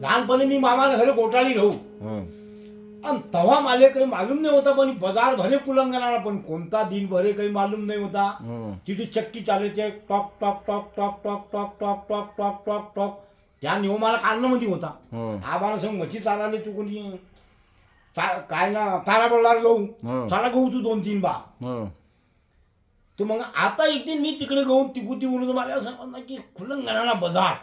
लहानपणी मी मामाला घरी गोटाळी राहू हं. आणि तेव्हा मला काही मालूम नाही होता पण बाजार भरे कुलंगणाला पण कोणता दिन भरे काही मालूम नाही होता हं. तिथे चक्की चालायचे टॉक टॉक टॉक टॉक टॉक टॉक टॉक टॉक टॉक टॉक टॉक त्या नियमाला काढण्यामध्ये होता हं. आम्हाला सांग मच्छी चालायला चुकून चा- काय ना तारा बोलणार हं. चाला गहू तू दोन तीन बा हं. तर मग आता इथे मी तिकडे घेऊन तिकुती म्हणून मला असं ना की खुलंगणाना बजार.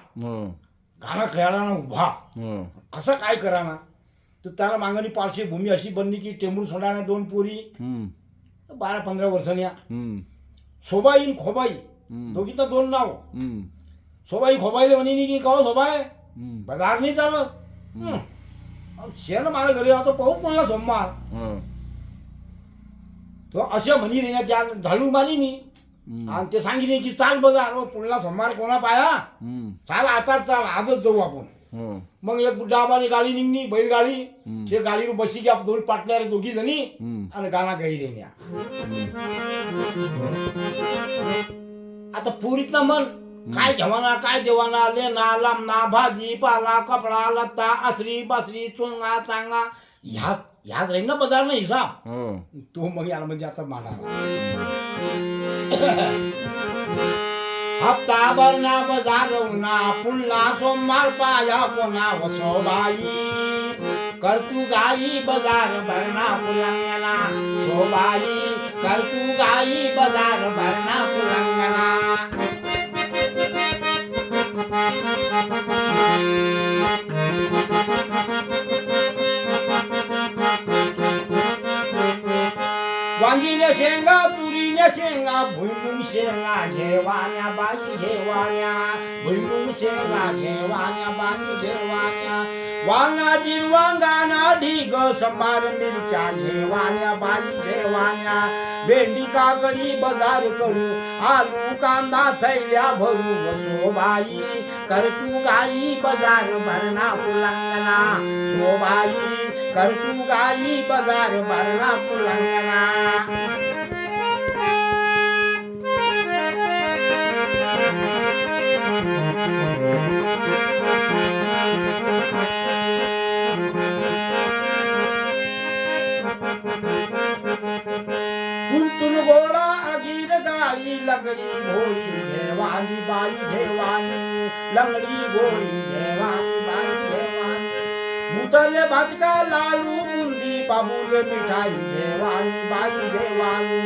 गाणं हो. खेळाना उभा. हो. कसं काय कराना तर त्याला मागणी पार्श्वभूमी अशी बनली की टेंबूर सोडाना दोन पोरी. बारा पंधरा वर्षांनी या. सोबाई खोबाई. दोघी तर दोन नाव. सोबाई खोबाईला म्हणे की का सोबाय? बजार नाही चालत. शेण मला घरी राहतो पाहू पण सोमवार. हो. तो अशा म्हणी ना त्या झाडू मारी मी हं. आणि ते सांगितले की चाल बाजार हो पुढला सोमवार कोणा पाया. चाल आताच चाल आजच जाऊ आपण हं. मग एक डाबारी गाडी निघली बैलगाडी. ते गाडीवर बशी की आपण दोन पाटल्या दोघी जणी. आणि गाणा काही देण्या आता पुरीत ना मन काय घेवाना काय देवाना लेना लांबना भाजी पाला कपडा लत्ता आसरी बासरी चोंगा चांगा ह्यात ह्यात राहील ना बाजार ना हिसाब? हं. तो मग याला म्हणजे आता माना। हप्ता भरना बजारवना पुल्ला सोमवार पाया कोणा वसोबाई करतू गाई बाजार भरणा पुलंगना शोबाई करतू गाई बाजार वांगीने शेंगा तुरीने शेंगा भुईमुंग शेंगा घेवाण्या बाई घेवाण्या. भुईमुंग शेंगा घेवाण्या बाई घेवाण्या. वांगा जिरवांगाना ढिग संभार मिरच्या घेवाण्या बाई घेवाण्या. भेंडी काकडी बजार करू आलू कांदा थैल्या भरू बसो बाई करतू गाई बजार भरणा पुलंगना शोबाई કરતું ગાલી પગાર ભરના પુલંગના तुन गोळा अगीर गाळी लंगडी गोळी बाई घेवानी लंगडी घोडी घेवानी पितले भातका लाडू बुंदी पाबूल मिठाई देवानी बाई देवानी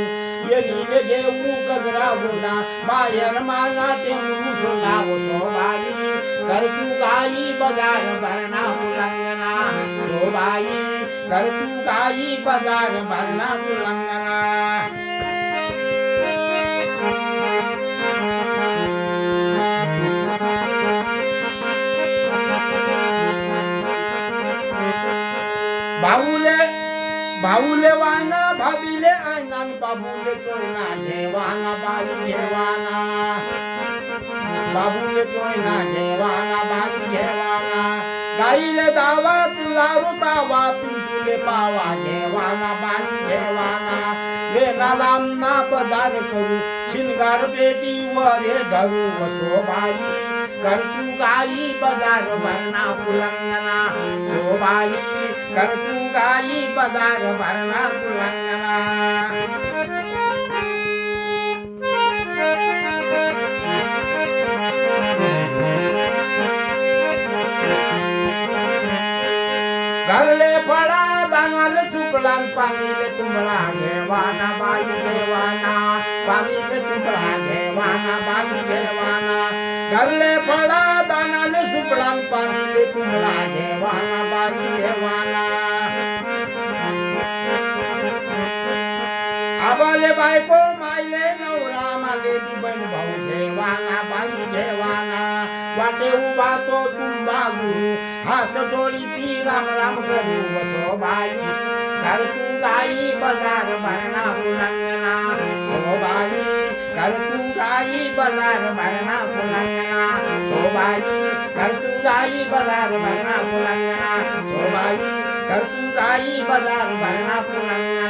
ये नीले देऊ गगरा बोला बायर माला टेमू बोला वो सोबाई कर तू गाई बाजार भरना उलंगना सोबाई कर तू गाई बाजार भरना उलंगना भाऊले वाना भावीले आयना बाबूले चोयना घेवाना बाई घेवाना. बाबूले चोयना घेवाना बाई घेवाना. गाईले दावा तुला रुतावा पिंटूले पावा घेवाना बाई घेवाना. लेना लांबना पदार करू शिनगार पेटी वरे धरू वसो बाई. करतू गाई पदार भरणा पुलंगना शोबाई बाई. कर्तुगाली पगार भरणा तुलंगला घरले पडा दानाल सुकला पाणी तुमला घेवाना बाई घेवाना पाणी तुमला घेवाना बाई घेवाना. घरले पडा दानाल सुकला पाणी तुमला घेवाना बाई घेवाना. બાયકો માયે નવરામાં દેવી બન ભાવ જેવાના ભાંગ જેવાના વાટે ઉભા તો તુંબા ગુરુ હાથ જોડી પી રામ રામ કર્યું વસો બાઈ ઘર તું ગાઈ બજાર ભરના ઉલંગના સો બાઈ ઘર તું ગાઈ બજાર ભરના ઉલંગના સો બાઈ ઘર તું ગાઈ બજાર ભરના ઉલંગના સો બાઈ ઘર તું ગાઈ બજાર ભરના ઉલંગના